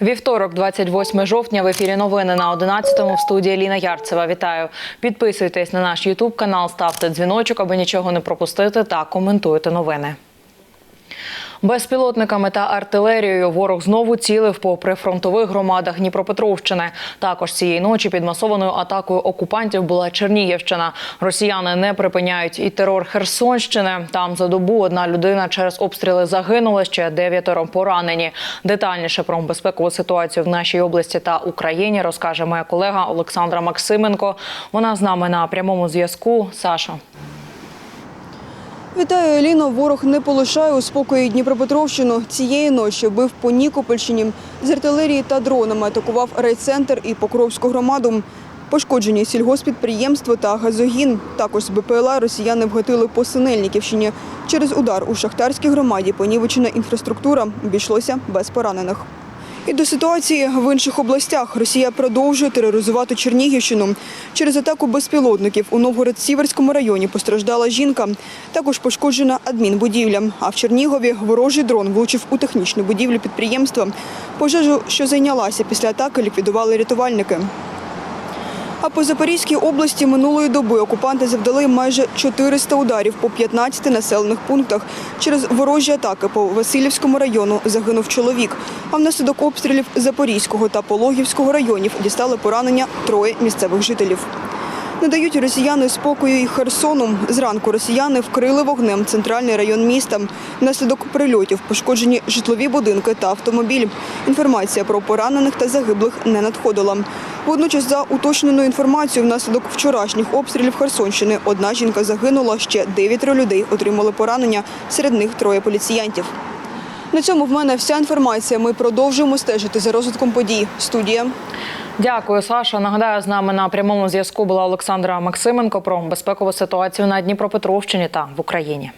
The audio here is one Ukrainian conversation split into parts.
Вівторок, 28 жовтня, в ефірі новини на 11-му в студії Ліна Ярцева. Вітаю. Підписуйтесь на наш Ютуб канал, ставте дзвіночок, аби нічого не пропустити, та коментуйте новини. Безпілотниками та артилерією ворог знову цілив по прифронтових громадах Дніпропетровщини. Також цієї ночі під масованою атакою окупантів була Чернігівщина. Росіяни не припиняють і терор Херсонщини. Там за добу одна людина через обстріли загинула, ще дев'ятеро поранені. Детальніше про безпекову ситуацію в нашій області та Україні розкаже моя колега Олександра Максименко. Вона з нами на прямому зв'язку. Саша. Вітаю, Еліно. Ворог не полишає у спокої Дніпропетровщину. Цієї ночі бив по Нікопольщині. З артилерії та дронами атакував райцентр і Покровську громаду. Пошкоджені сільгоспідприємство та газогін. Також з БПЛА росіяни вгатили по Синельниківщині. Через удар у шахтарській громаді понівечена інфраструктура обійшлося без поранених. І до ситуації в інших областях Росія продовжує тероризувати Чернігівщину. Через атаку безпілотників у Новгород-Сіверському районі постраждала жінка. Також пошкоджена адмінбудівля. А в Чернігові ворожий дрон влучив у технічну будівлю підприємства. Пожежу, що зайнялася після атаки, ліквідували рятувальники. А по Запорізькій області минулої доби окупанти завдали майже 400 ударів по 15 населених пунктах. Через ворожі атаки по Васильівському району загинув чоловік. А внаслідок обстрілів Запорізького та Пологівського районів дістали поранення троє місцевих жителів. Не дають росіяни спокою і Херсону. Зранку росіяни вкрили вогнем центральний район міста. Внаслідок прильотів пошкоджені житлові будинки та автомобіль. Інформація про поранених та загиблих не надходила. Водночас, за уточненою інформацією, внаслідок вчорашніх обстрілів Херсонщини одна жінка загинула, ще дев'ятеро людей отримали поранення, серед них троє поліціянтів. На цьому в мене вся інформація. Ми продовжуємо стежити за розвитком подій. Студія. Дякую, Саша. Нагадаю, з нами на прямому зв'язку була Олександра Максименко про безпекову ситуацію на Дніпропетровщині та в Україні.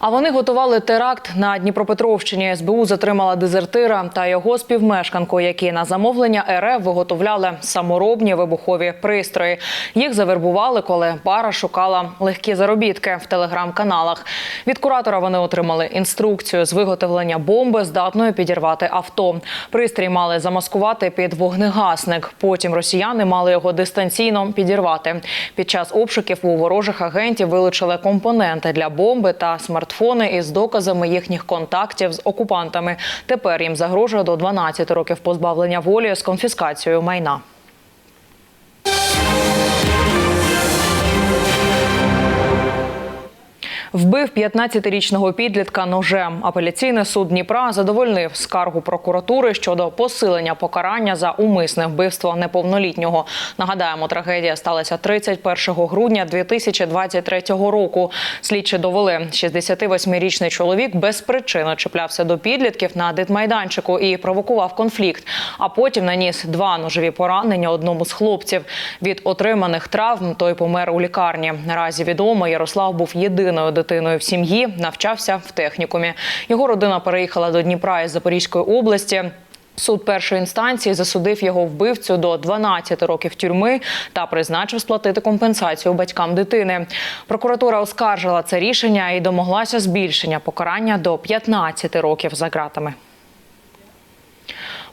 А вони готували теракт на Дніпропетровщині. СБУ затримала дезертира та його співмешканку, які на замовлення РФ виготовляли саморобні вибухові пристрої. Їх завербували, коли пара шукала легкі заробітки в телеграм-каналах. Від куратора вони отримали інструкцію з виготовлення бомби, здатної підірвати авто. Пристрій мали замаскувати під вогнегасник. Потім росіяни мали його дистанційно підірвати. Під час обшуків у ворожих агентів вилучили компоненти для бомби та смартфони із доказами їхніх контактів з окупантами. Тепер їм загрожує до 12 років позбавлення волі з конфіскацією майна. Вбив 15-річного підлітка ножем. Апеляційний суд Дніпра задовольнив скаргу прокуратури щодо посилення покарання за умисне вбивство неповнолітнього. Нагадаємо, трагедія сталася 31 грудня 2023 року. Слідчі довели, 68-річний чоловік без причини чіплявся до підлітків на дитмайданчику і провокував конфлікт. А потім наніс два ножові поранення одному з хлопців. Від отриманих травм той помер у лікарні. Наразі відомо, Ярослав був єдиною дитиною в сім'ї, навчався в технікумі. Його родина переїхала до Дніпра із Запорізької області. Суд першої інстанції засудив його вбивцю до 12 років тюрми та призначив сплатити компенсацію батькам дитини. Прокуратура оскаржила це рішення і домоглася збільшення покарання до 15 років за ґратами.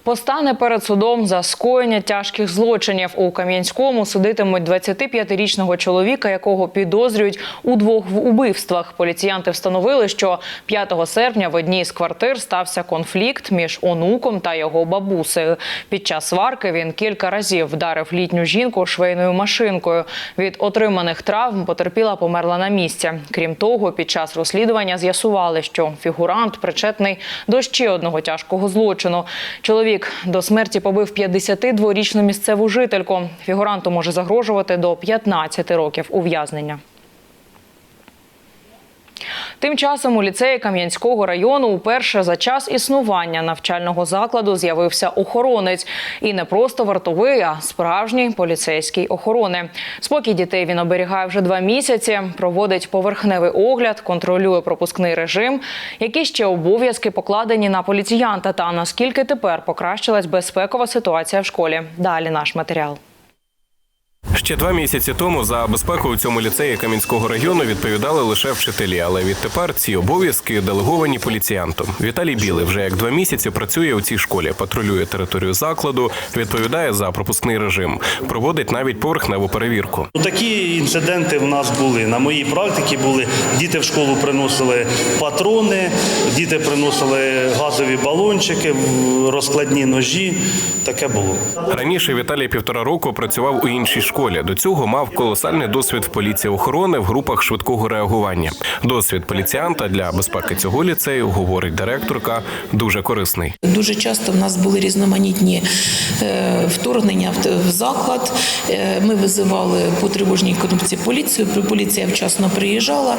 Постане перед судом за скоєння тяжких злочинів у Кам'янському судитимуть 25-річного чоловіка, якого підозрюють у двох убивствах. Поліціянти встановили, що 5 серпня в одній з квартир стався конфлікт між онуком та його бабусею. Під час сварки він кілька разів вдарив літню жінку швейною машинкою. Від отриманих травм потерпіла померла на місці. Крім того, під час розслідування з'ясували, що фігурант причетний до ще одного тяжкого злочину. Чоловік до смерті побив 52-річну місцеву жительку. Фігуранту може загрожувати до 15 років ув'язнення. Тим часом у ліцеї Кам'янського району уперше за час існування навчального закладу з'явився охоронець. І не просто вартовий, а справжній поліцейський охорони. Спокій дітей він оберігає вже два місяці, проводить поверхневий огляд, контролює пропускний режим. Які ще обов'язки покладені на поліціянта та наскільки тепер покращилась безпекова ситуація в школі? Далі наш матеріал. Ще два місяці тому за безпеку у цьому ліцеї Кам'янського району відповідали лише вчителі, але відтепер ці обов'язки делеговані поліціянту. Віталій Білий вже як два місяці працює у цій школі, патрулює територію закладу, відповідає за пропускний режим, проводить навіть поверхневу перевірку. Ну, Такі інциденти в нас були. На моїй практиці були діти в школу приносили патрони, діти приносили газові балончики, розкладні ножі. Таке було. Раніше Віталій півтора року працював у іншій школі. До цього мав колосальний досвід в поліції охорони в групах швидкого реагування. Досвід поліціянта для безпеки цього ліцею, говорить директорка, дуже корисний. Дуже часто в нас були різноманітні е, вторгнення в- заклад. Е, Ми визивали по тривожній кнопці поліцію. Поліція вчасно приїжджала.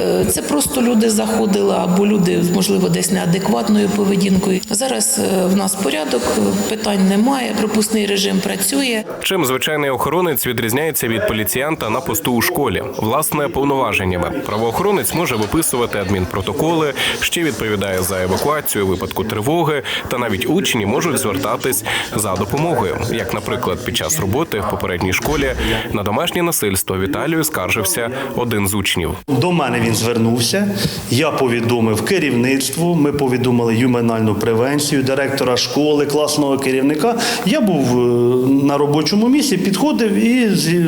Е, Це просто люди заходили або люди, можливо, десь неадекватною поведінкою. Зараз в нас порядок, питань немає. Пропускний режим працює. Чим звичайний охоронець відрізняється від поліціянта на посту у школі? Власне, повноваженнями. Правоохоронець може виписувати адмінпротоколи, ще відповідає за евакуацію випадку тривоги, та навіть учні можуть звертатись за допомогою. Як, наприклад, під час роботи в попередній школі на домашнє насильство Віталію скаржився один з учнів. До мене він звернувся. Я повідомив керівництву. Ми повідомили ювенальну превенцію, директора школи, класного керівника. Я був е, на робочому місці, підходив і зі-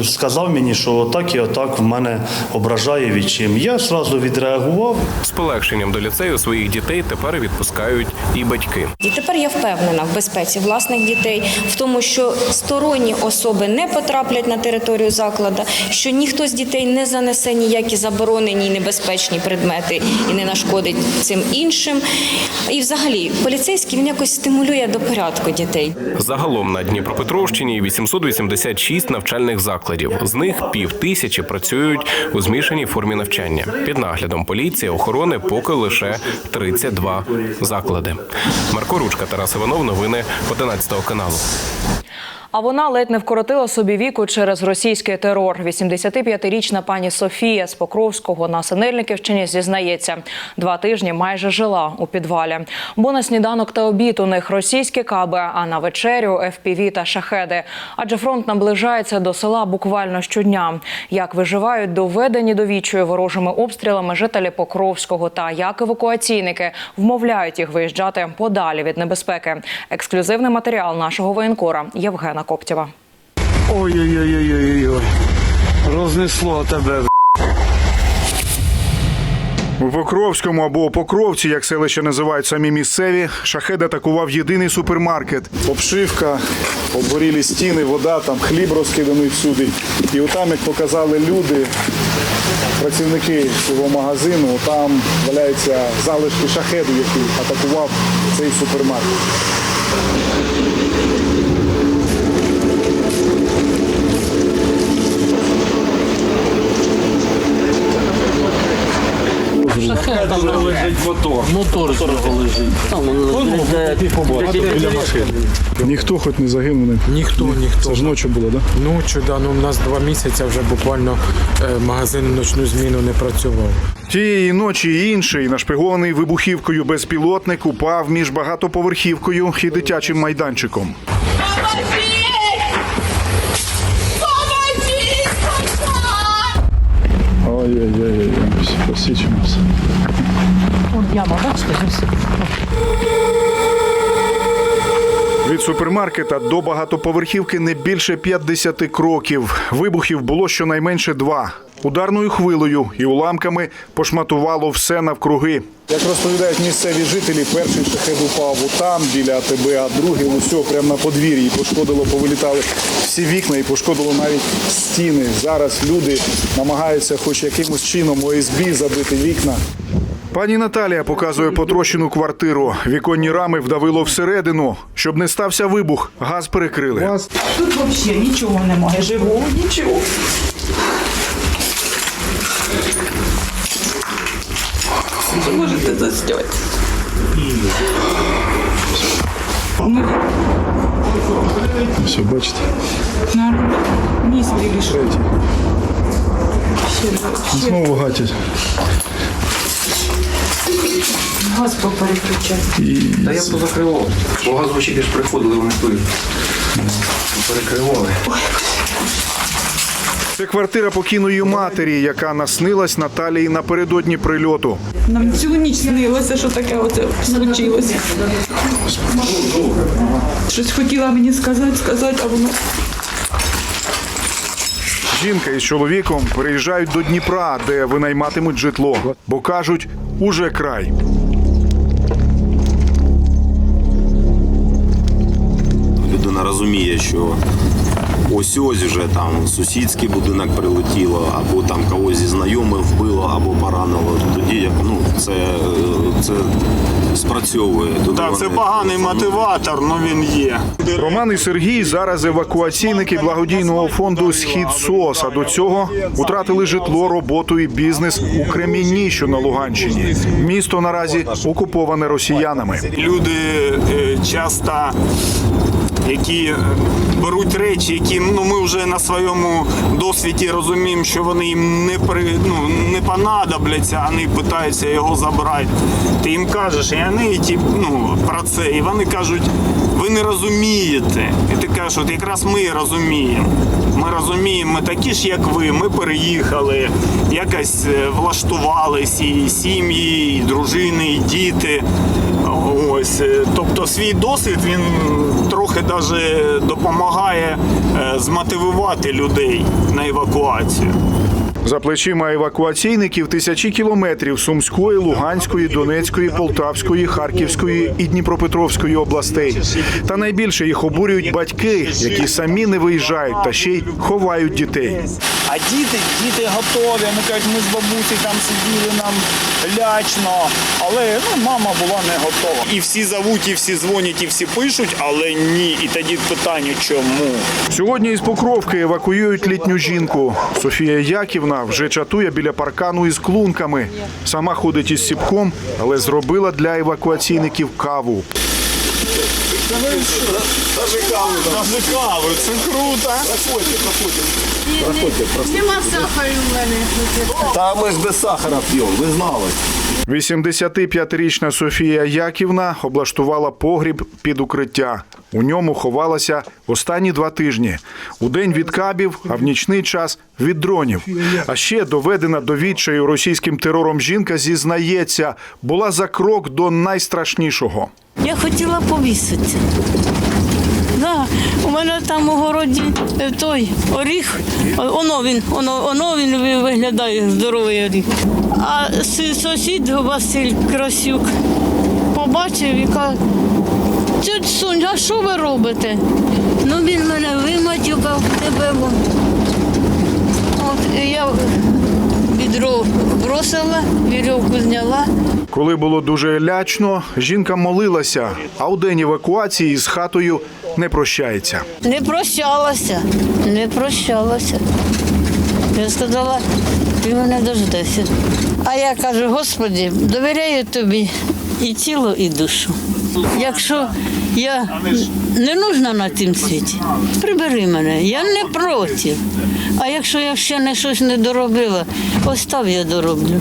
е, сказав мені, що так і отак в мене ображає відчим. Я одразу відреагував. З полегшенням до ліцею своїх дітей тепер відпускають і батьки. І тепер я впевнена в безпеці власних дітей, в тому, що сторонні особи не потраплять на територію закладу, що ніхто з дітей не занесе ніякі заборонені і небезпечні предмети і не нашкодить цим іншим. І взагалі поліцейський він якось стимулює до порядку дітей. Загалом на Дніпропетровщині 886 навчальних закладів. З них пів тисячі працюють у змішаній формі навчання. Під наглядом поліції охорони поки лише 32 заклади. Марко Ручка, Тарас Іванов. Новини 11 каналу. А вона ледь не вкоротила собі віку через російський терор. 85-річна пані Софія з Покровського на Синельниківщині зізнається, два тижні майже жила у підвалі. Бо на сніданок та обід у них російські каби, а на вечерю ФПВ та шахеди. Адже фронт наближається до села буквально щодня. Як виживають доведені до вічої ворожими обстрілами жителі Покровського та як евакуаційники вмовляють їх виїжджати подалі від небезпеки. Ексклюзивний матеріал нашого воєнкора Євгена Коптєва. Ой-ой-ой-ой-ой. Рознесло тебе. б***. У Покровському або Покровці, як селище називають самі місцеві, шахед атакував єдиний супермаркет. Обшивка, обгорілі стіни, вода, там хліб розкиданий всюди. І отам, як показали люди, працівники цього магазину, там валяються залишки шахеду, який атакував цей супермаркет. Там лежить мотор. Мотор лежить. Там Ніхто хоч не загинув. Не. Ніхто, ніхто. Це ж ночі було, так? Да? Ночі, да, ну, у нас два місяці вже буквально е, магазин ночну зміну не працював. Тієї ночі інший, нашпигований вибухівкою безпілотник, упав між багатоповерхівкою і дитячим майданчиком. Посічимося. Від супермаркета до багатоповерхівки не більше 50 кроків. Вибухів було щонайменше два. Ударною хвилею і уламками пошматувало все навкруги. Як розповідають місцеві жителі, перший шахет упав там біля АТБ, а другий усього прямо на подвір'ї. Пошкодило, повилітали всі вікна і пошкодило навіть стіни. Зараз люди намагаються хоч якимось чином ОСБ забити вікна. Пані Наталія показує потрощену квартиру. Віконні рами вдавило всередину. Щоб не стався вибух, газ перекрили. Тут взагалі нічого немає живого, нічого. Можете застьоти. Все, бачите. Ніс вирішив. Знову гатять. Газ попереключай. Та я позакривав. Бо газовщики ж приходили, вони тут перекривали. Це квартира покійної матері, яка наснилась Наталії напередодні прильоту. Нам цілу ніч снилося, що таке оце случилося. Щось хотіла мені сказати, сказати, а воно Жінка із чоловіком переїжджають до Дніпра, де винайматимуть житло, бо кажуть, уже край. людина розуміє, що ось ось вже там сусідський будинок прилетіло, або там когось зі знайомих вбило, або поранило. Тоді як ну це, це спрацьовує. Тоді Так, це вони поганий телефонують. мотиватор, але він є. Роман і Сергій зараз евакуаційники благодійного фонду Схід СОС. А до цього втратили житло, роботу і бізнес у Кремінні, що на Луганщині. Місто наразі окуповане росіянами. Люди е, часто, які е, беруть речі, які ну ми вже на своєму досвіді розуміємо, що вони їм не при ну не понадобляться, вони питаються його забрати. Ти їм кажеш, і вони ті, ну, про це, і вони кажуть, ви не розумієте. І ти кажеш, от якраз ми розуміємо. Ми розуміємо, ми такі ж, як ви. Ми переїхали, якось е, влаштувались, і сім'ї, і дружини, і діти. Ось, е, тобто свій досвід він трохи даже допомагає е, змотивувати людей на евакуацію. За плечима евакуаційників тисячі кілометрів Сумської, Луганської, Донецької, Полтавської, Харківської і Дніпропетровської областей. Та найбільше їх обурюють батьки, які самі не виїжджають та ще й ховають дітей. А діти, діти готові. Вони кажуть, ми з бабусею там сиділи нам лячно, але ну, мама була не готова. І всі зовуть, і всі дзвонять, і всі пишуть, але ні. І тоді питання, чому? Сьогодні із Покровки евакуюють літню жінку. Софія Яківна вже чатує біля паркану із клунками. Сама ходить із сіпком, але зробила для евакуаційників каву. Даже каву, даже каву, це круто. Та ми ж без сахара п'ємо, ви знали. 85-річна Софія Яківна облаштувала погріб під укриття. У ньому ховалася останні два тижні. У день від кабів, а в нічний час від дронів. А ще доведена до відчаю російським терором жінка зізнається, була за крок до найстрашнішого. Я хотіла повіситися. Да, у мене там у городі е, той оріх, оно він, оно, оно він виглядає здоровий оріх. А сусід Василь Красюк побачив і каже, тьоть Сонь, а що ви робите? Ну він мене виматюкав тебе. вон». От я відро бросила, вірьовку зняла. Коли було дуже лячно, жінка молилася, а у день евакуації з хатою не прощається. Не прощалася, не прощалася. Я сказала, ти мене дождешся. А я кажу, Господи, довіряю тобі і тіло, і душу. Якщо я не нужна на цім світі, прибери мене, я не проти. А якщо я ще не щось не доробила, остав я дороблю.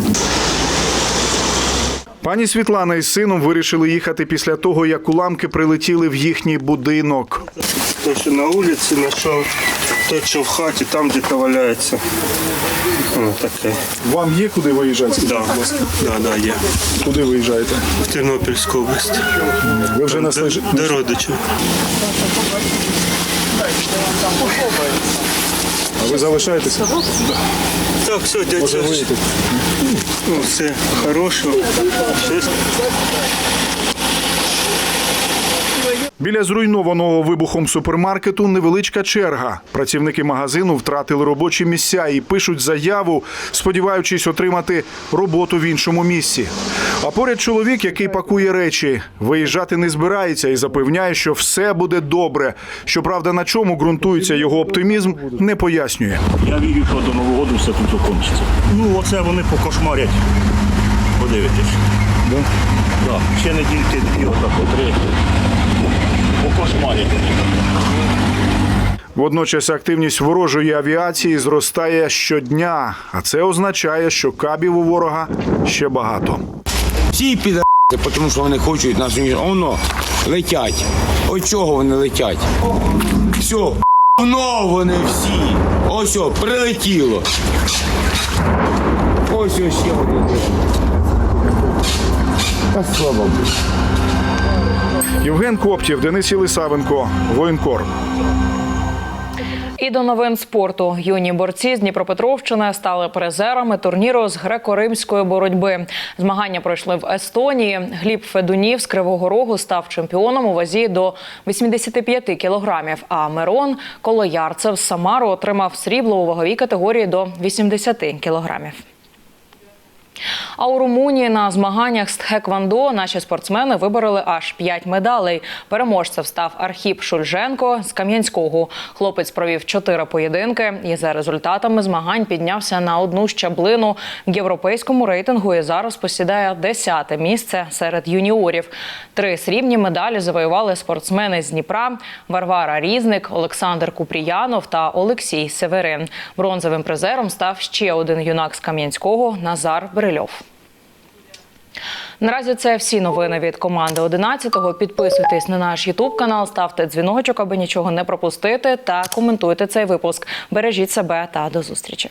Пані Світлана із сином вирішили їхати після того, як уламки прилетіли в їхній будинок. Той, що на вулиці знайшов, той, що в хаті, там де-то валяється. Воно таке. Вам є куди виїжджати? Да, да, да, є. Куди виїжджаєте? В Тернопільську область. Ви вже До, до родичів. А ви залишаєтеся? Так, все, дядя. Ну, все хорошого. Все Біля зруйнованого вибухом супермаркету невеличка черга. Працівники магазину втратили робочі місця і пишуть заяву, сподіваючись отримати роботу в іншому місці. А поряд чоловік, який пакує речі, виїжджати не збирається і запевняє, що все буде добре. Щоправда, на чому ґрунтується його оптимізм, не пояснює. Я вірю, що до Нового року все тут закінчиться. Ну, оце вони покошмарять. Подивитесь. Да? Да. Ще недільки дві отак три. Покошмарять. Водночас активність ворожої авіації зростає щодня, а це означає, що кабів у ворога ще багато. Всі піде, тому що вони хочуть нас уніж- Воно, летять. Ось чого вони летять? Все, воно вони всі. Ось о, прилетіло. Ось ось ще один. Та слава Богу. Євген Коптів, Денис Єлисавенко, Воєнкор. І до новин спорту юні борці з Дніпропетровщини стали призерами турніру з греко-римської боротьби. Змагання пройшли в Естонії. Гліб Федунів з Кривого Рогу став чемпіоном у вазі до 85 кілограмів. А Мирон Колоярцев з Самару отримав срібло у ваговій категорії до 80 кілограмів. А у Румунії на змаганнях з тхеквондо наші спортсмени вибороли аж п'ять медалей. Переможцем став Архіп Шульженко з Кам'янського. Хлопець провів чотири поєдинки і за результатами змагань піднявся на одну щаблину в європейському рейтингу і зараз посідає десяте місце серед юніорів. Три срібні медалі завоювали спортсмени з Дніпра: Варвара Різник, Олександр Купріянов та Олексій Северин. Бронзовим призером став ще один юнак з Кам'янського Назар Брильов. Наразі це всі новини від команди 11-го. Підписуйтесь на наш Ютуб канал, ставте дзвіночок, аби нічого не пропустити, та коментуйте цей випуск. Бережіть себе та до зустрічі.